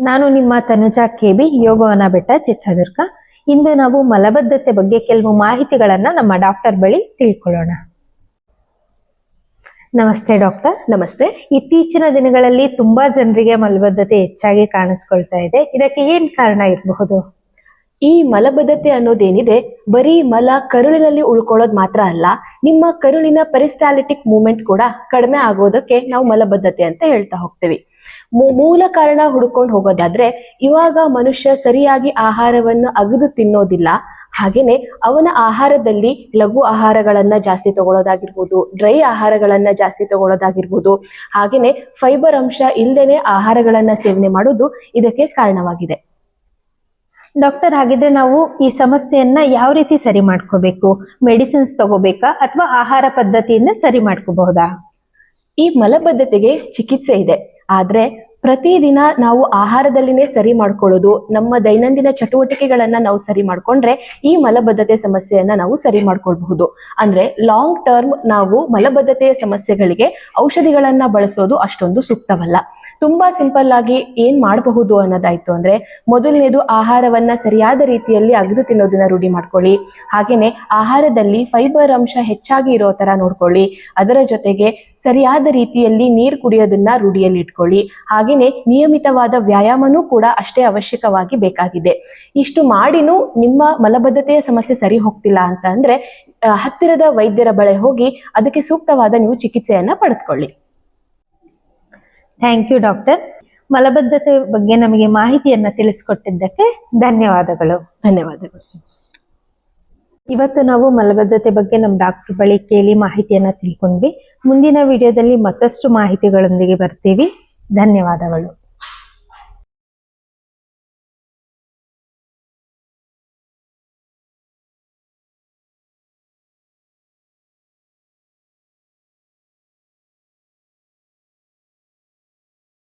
ನಾನು ನಿಮ್ಮ ತನುಜಾ ಕೆಬಿ ಯೋಗವನ ಬೆಟ್ಟ ಚಿತ್ರದುರ್ಗ. ಇಂದು ನಾವು ಮಲಬದ್ಧತೆ ಬಗ್ಗೆ ಕೆಲವು ಮಾಹಿತಿಗಳನ್ನ ನಮ್ಮ ಡಾಕ್ಟರ್ ಬಳಿ ತಿಳ್ಕೊಳ್ಳೋಣ. ನಮಸ್ತೆ ಡಾಕ್ಟರ್. ನಮಸ್ತೆ. ಇತ್ತೀಚಿನ ದಿನಗಳಲ್ಲಿ ತುಂಬಾ ಜನರಿಗೆ ಮಲಬದ್ಧತೆ ಹೆಚ್ಚಾಗಿ ಕಾಣಿಸ್ಕೊಳ್ತಾ ಇದೆ. ಇದಕ್ಕೆ ಏನ್ ಕಾರಣ ಇರಬಹುದು? ಈ ಮಲಬದ್ಧತೆ ಅನ್ನೋದೇನಿದೆ, ಬರೀ ಮಲ ಕರುಳಿನಲ್ಲಿ ಉಳ್ಕೊಳ್ಳೋದು ಮಾತ್ರ ಅಲ್ಲ, ನಿಮ್ಮ ಕರುಳಿನ ಪೆರಿಸ್ಟಾಲಿಟಿಕ್ ಮೂವ್ಮೆಂಟ್ ಕೂಡ ಕಡಿಮೆ ಆಗೋದಕ್ಕೆ ನಾವು ಮಲಬದ್ಧತೆ ಅಂತ ಹೇಳ್ತಾ ಹೋಗ್ತೀವಿ. ಮೂಲ ಕಾರಣ ಹುಡ್ಕೊಂಡು ಹೋಗೋದಾದ್ರೆ, ಇವಾಗ ಮನುಷ್ಯ ಸರಿಯಾಗಿ ಆಹಾರವನ್ನು ಅಗದು ತಿನ್ನೋದಿಲ್ಲ, ಹಾಗೇನೆ ಅವನ ಆಹಾರದಲ್ಲಿ ಲಘು ಆಹಾರಗಳನ್ನ ಜಾಸ್ತಿ ತಗೊಳ್ಳೋದಾಗಿರ್ಬೋದು, ಡ್ರೈ ಆಹಾರಗಳನ್ನ ಜಾಸ್ತಿ ತಗೊಳ್ಳೋದಾಗಿರ್ಬೋದು, ಹಾಗೇನೆ ಫೈಬರ್ ಅಂಶ ಇಲ್ಲದೇನೆ ಆಹಾರಗಳನ್ನ ಸೇವನೆ ಮಾಡೋದು ಇದಕ್ಕೆ ಕಾರಣವಾಗಿದೆ. ಡಾಕ್ಟರ್ ಹಾಗಿದ್ರೆ ನಾವು ಈ ಸಮಸ್ಯೆಯನ್ನ ಯಾವ ರೀತಿ ಸರಿ ಮಾಡ್ಕೋಬೇಕು? ಮೆಡಿಸಿನ್ಸ್ ತಗೋಬೇಕಾ? ಅಥವಾ ಆಹಾರ ಪದ್ಧತಿಯಿಂದ ಸರಿ ಮಾಡ್ಕೋಬಹುದಾ? ಈ ಮಲಬದ್ಧತೆಗೆ ಚಿಕಿತ್ಸೆ ಇದೆ. ಆದ್ರೆ ಪ್ರತಿದಿನ ನಾವು ಆಹಾರದಲ್ಲಿನೇ ಸರಿ ಮಾಡ್ಕೊಳ್ಳೋದು, ನಮ್ಮ ದೈನಂದಿನ ಚಟುವಟಿಕೆಗಳನ್ನ ನಾವು ಸರಿ ಮಾಡ್ಕೊಂಡ್ರೆ ಈ ಮಲಬದ್ಧತೆ ಸಮಸ್ಯೆಯನ್ನ ನಾವು ಸರಿ ಮಾಡ್ಕೊಳ್ಬಹುದು. ಅಂದ್ರೆ ಲಾಂಗ್ ಟರ್ಮ್ ನಾವು ಮಲಬದ್ಧತೆಯ ಸಮಸ್ಯೆಗಳಿಗೆ ಔಷಧಿಗಳನ್ನ ಬಳಸೋದು ಅಷ್ಟೊಂದು ಸೂಕ್ತವಲ್ಲ. ತುಂಬಾ ಸಿಂಪಲ್ ಆಗಿ ಏನ್ ಮಾಡಬಹುದು ಅನ್ನೋದಾಯ್ತು ಅಂದ್ರೆ ಮೊದಲನೇದು ಆಹಾರವನ್ನ ಸರಿಯಾದ ರೀತಿಯಲ್ಲಿ ಅಗದು ತಿನ್ನೋದನ್ನ ರೂಢಿ ಮಾಡ್ಕೊಳ್ಳಿ. ಹಾಗೇನೆ ಆಹಾರದಲ್ಲಿ ಫೈಬರ್ ಅಂಶ ಹೆಚ್ಚಾಗಿ ಇರೋ ತರ ನೋಡ್ಕೊಳ್ಳಿ. ಅದರ ಜೊತೆಗೆ ಸರಿಯಾದ ರೀತಿಯಲ್ಲಿ ನೀರು ಕುಡಿಯೋದನ್ನ ರೂಢಿಯಲ್ಲಿ ಇಟ್ಕೊಳ್ಳಿ ಹಾಗೇನೆ ನಿಯಮಿತವಾದ ವ್ಯಾಯಾಮನೂ ಕೂಡ ಅಷ್ಟೇ ಅವಶ್ಯಕವಾಗಿ ಬೇಕಾಗಿದೆ. ಇಷ್ಟು ಮಾಡಿನೂ ನಿಮ್ಮ ಮಲಬದ್ಧತೆಯ ಸಮಸ್ಯೆ ಸರಿ ಹೋಗ್ತಿಲ್ಲ ಅಂತ ಅಂದ್ರೆ ಹತ್ತಿರದ ವೈದ್ಯರ ಬಳಿ ಹೋಗಿ ಅದಕ್ಕೆ ಸೂಕ್ತವಾದ ನೀವು ಚಿಕಿತ್ಸೆಯನ್ನ ಪಡೆದುಕೊಳ್ಳಿ. ಥ್ಯಾಂಕ್ ಯು ಡಾಕ್ಟರ್ ಮಲಬದ್ಧತೆ ಬಗ್ಗೆ ನಮಗೆ ಮಾಹಿತಿಯನ್ನ ತಿಳಿಸಿಕೊಟ್ಟಿದ್ದಕ್ಕೆ ಧನ್ಯವಾದಗಳು. ಧನ್ಯವಾದಗಳು. ಇವತ್ತು ನಾವು ಮಲಬದ್ಧತೆ ಬಗ್ಗೆ ನಮ್ಮ ಡಾಕ್ಟರ್ ಬಳಿ ಕೇಳಿ ಮಾಹಿತಿಯನ್ನ ತಿಳ್ಕೊಂಡ್ವಿ. ಮುಂದಿನ ವಿಡಿಯೋದಲ್ಲಿ ಮತ್ತಷ್ಟು ಮಾಹಿತಿಗಳೊಂದಿಗೆ ಬರ್ತೀವಿ. ಧನ್ಯವಾದಗಳು.